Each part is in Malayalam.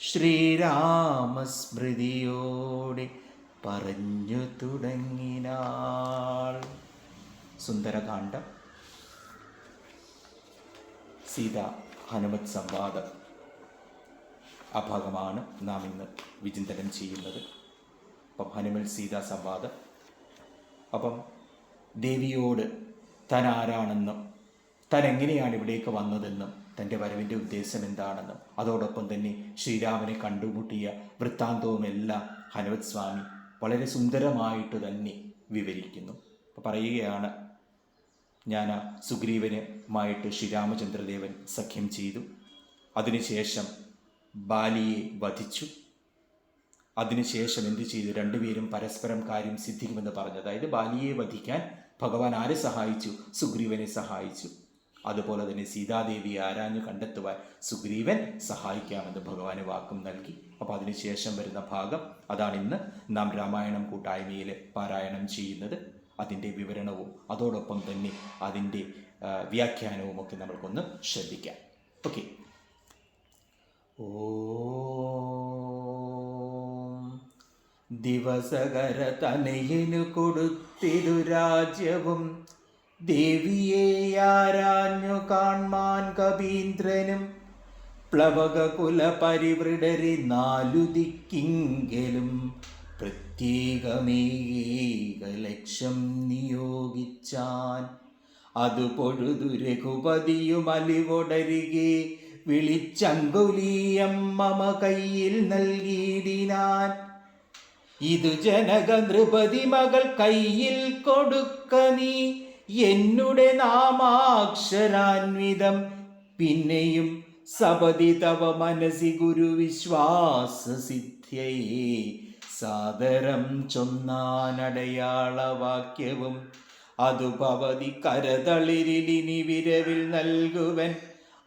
ശ്രീരാമസ്മൃതിയോടെ പറഞ്ഞു തുടങ്ങിനാൾ. സുന്ദരകാന്ഡം. സീത ഹനുമത് സംവാദം ആ ഭാഗമാണ് നാം ഇന്ന് വിചിന്തനം ചെയ്യുന്നത്. അപ്പം ഹനുമൽ സീത സംവാദം. അപ്പം ദേവിയോട് താൻ ആരാണെന്നും താൻ എങ്ങനെയാണ് ഇവിടേക്ക് വന്നതെന്നും തന്റെ വരവിന്റെ ഉദ്ദേശം എന്താണെന്നും അതോടൊപ്പം തന്നെ ശ്രീരാമനെ കണ്ടുമുട്ടിയ വൃത്താന്തവുമെല്ലാം ഹനുമത് സ്വാമി വളരെ സുന്ദരമായിട്ട് തന്നെ വിവരിക്കുന്നു. പറയുകയാണ് ഞാൻ സുഗ്രീവനുമായിട്ട് ശ്രീരാമചന്ദ്രദേവൻ സഖ്യം ചെയ്തു. അതിനുശേഷം ബാലിയെ വധിച്ചു. അതിനുശേഷം എന്ത് ചെയ്തു? രണ്ടുപേരും പരസ്പരം കാര്യം സിദ്ധിക്കുമെന്ന് പറഞ്ഞു. അതായത് ബാലിയെ വധിക്കാൻ ഭഗവാൻ ആരെ സഹായിച്ചു? സുഗ്രീവനെ സഹായിച്ചു. അതുപോലെ തന്നെ സീതാദേവിയെ ആരാഞ്ഞു കണ്ടെത്തുവാൻ സുഗ്രീവൻ സഹായിക്കാമെന്ന് ഭഗവാന് വാക്കും നൽകി. അപ്പോൾ അതിനുശേഷം വരുന്ന ഭാഗം അതാണ് ഇന്ന് നാം രാമായണം കൂട്ടായ്മയിൽ പാരായണം ചെയ്യുന്നത്. അതിന്റെ വിവരണവും അതോടൊപ്പം തന്നെ അതിന്റെ വ്യാഖ്യാനവും ഒക്കെ നമ്മൾക്കൊന്ന് ശ്രദ്ധിക്കാം. ഓക്കെ. ദിവസകര തനയിൽ കൊടുത്തിരു രാജ്യവും ദേവിയെ ആരാഞ്ഞു കാൺമാൻ കവീന്ദ്രനും പ്ലവക കുല പരിവൃടരി നാലു ദിക്കിങ്കലും പ്രത്യേകമേക ലക്ഷം നിയോഗിച്ചാൻ. അത് പൊഴുതു രഘുപതിയും അലിവൊടരികെ വിളിച്ചങ്കുലീയം മമ കയ്യിൽ നൽകിയിടിനാൻ. ഇതു ജനക നൃപതി മകൾ കയ്യിൽ കൊടുക്ക നീ എന്നുടെ നാമാക്ഷരാൻവിതം പിന്നെയും സപതി തവ മനസി ഗുരു വിശ്വാസ സിദ്ധ്യേ സാദരം ചൊന്നാനടയാളവാക്യവും അതു ഭവതി കരതളിരിലിനി വിരവിൽ നൽകുവൻ.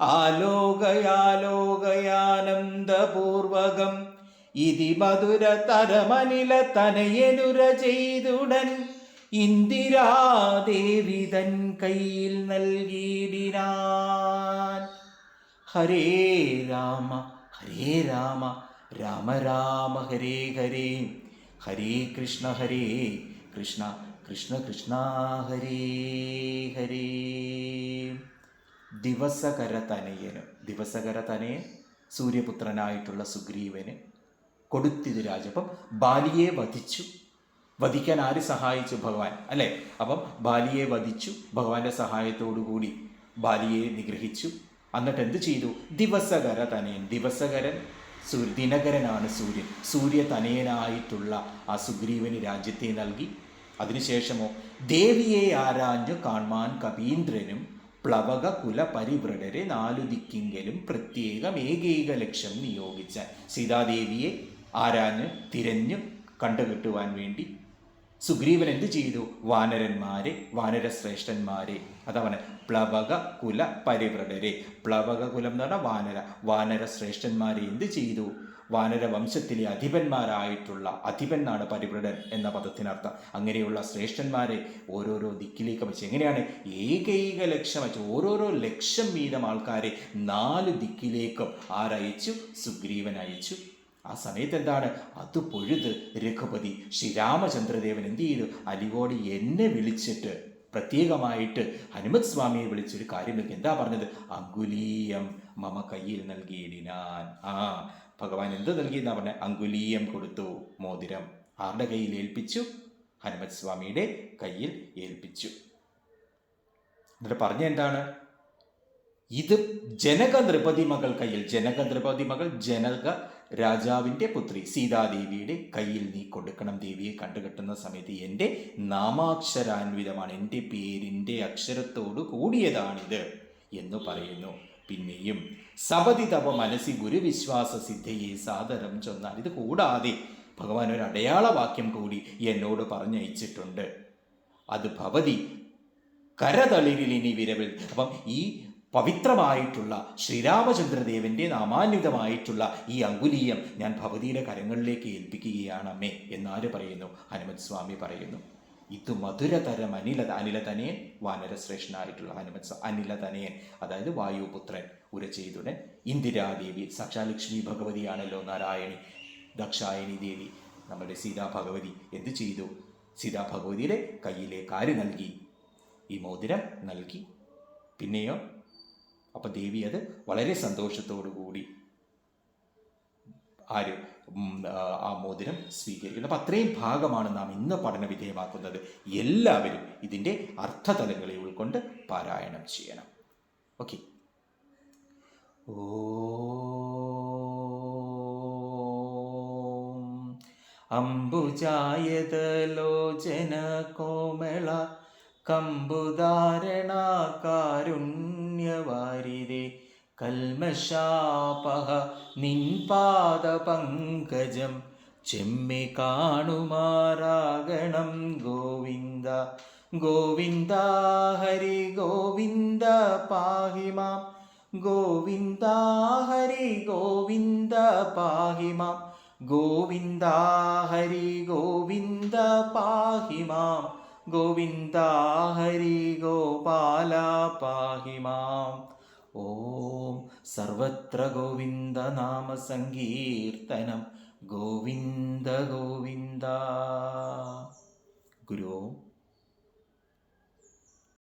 ആലോകയാലോകയാനന്ദപൂർവകം ഇതി മധുര തരമനില തനയനുര ചെയ്തുടൻ. ഇന്ദിരാദേവി തൻ കയ്യിൽ നൽകിയിടിനാൻ. ഹരേ രാമ ഹരേ രാമ രാമ രാമ ഹരേ ഹരേ. ഹരേ കൃഷ്ണ ഹരേ കൃഷ്ണ കൃഷ്ണ കൃഷ്ണ ഹരേ ഹരേ. ദിവസകര തനയന് ദിവസകര തനയൻ സൂര്യപുത്രനായിട്ടുള്ള സുഗ്രീവന് കൊടുത്തിത് രാജപ്പം ബാലിയെ വധിച്ചു. വധിക്കാൻ ആര് സഹായിച്ചു ഭഗവാൻ? അല്ലേ? അപ്പം ബാലിയെ വധിച്ചു ഭഗവാന്റെ കൂടി ബാലിയെ നിഗ്രഹിച്ചു. എന്നിട്ട് എന്ത് ചെയ്തു? ദിവസകര തനയൻ ദിവസകരൻ സൂര്യ ദിനകരനാണ് സൂര്യൻ. സൂര്യ തനയനായിട്ടുള്ള ആ സുഗ്രീവന് രാജ്യത്തെ നൽകി. അതിനുശേഷമോ ദേവിയെ ആരാഞ്ഞു കാൺമാൻ കവീന്ദ്രനും പ്ലവക കുല പരിവൃടരെ നാലു ദിക്കിങ്കലും പ്രത്യേകം ഏകൈക ലക്ഷ്യം നിയോഗിച്ച സീതാദേവിയെ ആരാഞ്ഞ് തിരഞ്ഞു കണ്ടുകിട്ടുവാൻ വേണ്ടി സുഗ്രീവൻ എന്ത് ചെയ്തു? വാനരന്മാരെ വാനരശ്രേഷ്ഠന്മാരെ അതവന് പ്ലവക കുല പരിവ്രടരെ പ്ലവക കുലം എന്ന് പറഞ്ഞാൽ വാനര. വാനരശ്രേഷ്ഠന്മാരെ എന്ത് ചെയ്തു? വാനര വംശത്തിലെ അധിപന്മാരായിട്ടുള്ള അധിപൻ എന്നാണ് പരിവ്രടൻ എന്ന പദത്തിനർത്ഥം അങ്ങനെയുള്ള ശ്രേഷ്ഠന്മാരെ ഓരോരോ ദിക്കിലേക്ക് വെച്ച് എങ്ങനെയാണ്? ഏകൈക ലക്ഷം വെച്ച് ഓരോരോ ലക്ഷം വീതം ആൾക്കാരെ നാല് ദിക്കിലേക്കും ആരയച്ചു സുഗ്രീവൻ അയച്ചു. ആ സമയത്ത് എന്താണ് അത് പൊഴുത് രഘുപതി ശ്രീരാമചന്ദ്രദേവൻ എന്ത് ചെയ്തു? അലിവോട് എന്നെ വിളിച്ചിട്ട് പ്രത്യേകമായിട്ട് ഹനുമത് സ്വാമിയെ വിളിച്ചൊരു കാര്യം എനിക്ക് എന്താ പറഞ്ഞത്? അങ്കുലീയം മമ കയ്യിൽ നൽകിയിടിനാൻ. ആ ഭഗവാൻ എന്ത് നൽകിയെന്നാ പറഞ്ഞ? അങ്കുലീയം കൊടുത്തു മോതിരം. ആരുടെ കയ്യിൽ ഏൽപ്പിച്ചു? ഹനുമത് സ്വാമിയുടെ കയ്യിൽ ഏൽപ്പിച്ചു. എന്നിട്ട് പറഞ്ഞ എന്താണ്? ഇത് ജനക നൃപതി മകൾ കയ്യിൽ ജനക നൃപതി മകൾ ജനക രാജാവിന്റെ പുത്രി സീതാദേവിയുടെ കയ്യിൽ നീ കൊടുക്കണം ദേവിയെ കണ്ടുകെട്ടുന്ന സമയത്ത് എന്റെ നാമാക്ഷരാൻവിതമാണ് എന്റെ പേരിന്റെ അക്ഷരത്തോടു കൂടിയതാണിത് എന്ന് പറയുന്നു. പിന്നെയും സപതി തപ മനസ്സി ഗുരുവിശ്വാസ സിദ്ധയെ സാദരം ചൊന്നാൽ ഇത് കൂടാതെ ഭഗവാൻ ഒരു അടയാളവാക്യം കൂടി എന്നോട് പറഞ്ഞയച്ചിട്ടുണ്ട്. അത് ഭവതി കരതളിരിലിനി വിരവിൽ അപ്പം ഈ പവിത്രമായിട്ടുള്ള ശ്രീരാമചന്ദ്രദേവന്റെ നാമാന്വിതമായിട്ടുള്ള ഈ അങ്കുലീയം ഞാൻ ഭഗവതിയുടെ കരങ്ങളിലേക്ക് ഏൽപ്പിക്കുകയാണ് അമ്മേ എന്നാര് പറയുന്നു? ഹനുമത് സ്വാമി പറയുന്നു. ഇത് മധുരതരം അനില അനിലതനയൻ വാനരശ്രേഷ്ഠനായിട്ടുള്ള ഹനുമത് അനിലതനയൻ അതായത് വായുപുത്രൻ ഉരചെയ്തുടൻ ഇന്ദിരാദേവി സക്ഷാലക്ഷ്മി ഭഗവതിയാണല്ലോ നാരായണി ദക്ഷായണി ദേവി നമ്മുടെ സീതാ ഭഗവതി. എന്ത് ചെയ്തു? സീതാ ഭഗവതിയുടെ കയ്യിലെ കാര് നൽകി? ഈ മോതിരം നൽകി. പിന്നെയോ? അപ്പം ദേവി അത് വളരെ സന്തോഷത്തോടു കൂടി ആര് ആ, ആ മോതിരം സ്വീകരിക്കുന്നത് അപ്പം അത്രയും ഭാഗമാണ് നാം ഇന്ന് പഠന വിധേയമാക്കുന്നത് എല്ലാവരും ഇതിന്റെ അർത്ഥതലങ്ങളെ ഉൾക്കൊണ്ട് പാരായണം ചെയ്യണം. ഓക്കെ. അംബുജായത അംബുജായതലോചന കോമള കമ്പുധാരണ കാരുണ്യവാരിതേ കൽമശാപഹ നിൻപാദപങ്കജം. ചെമ്മി കാണുമാറാകണം ഗോവിന്ദ. ഗോവിന്ദ ഹരി ഗോവിന്ദ പാഹിമാം. ഗോവിന്ദ ഹരി ഗോവിന്ദ പാഹിമാം. ഗോവിന്ദ ഹരി ഗോവിന്ദ പാഹിമാം. ഗോവിന്ദ ഹരി ഗോപാല പാഹിമാം ഓം സർവത്ര ഗോവിന്ദ നാമ സങ്കീർത്തനം. ഗോവിന്ദ ഗോവിന്ദ. ഗുരു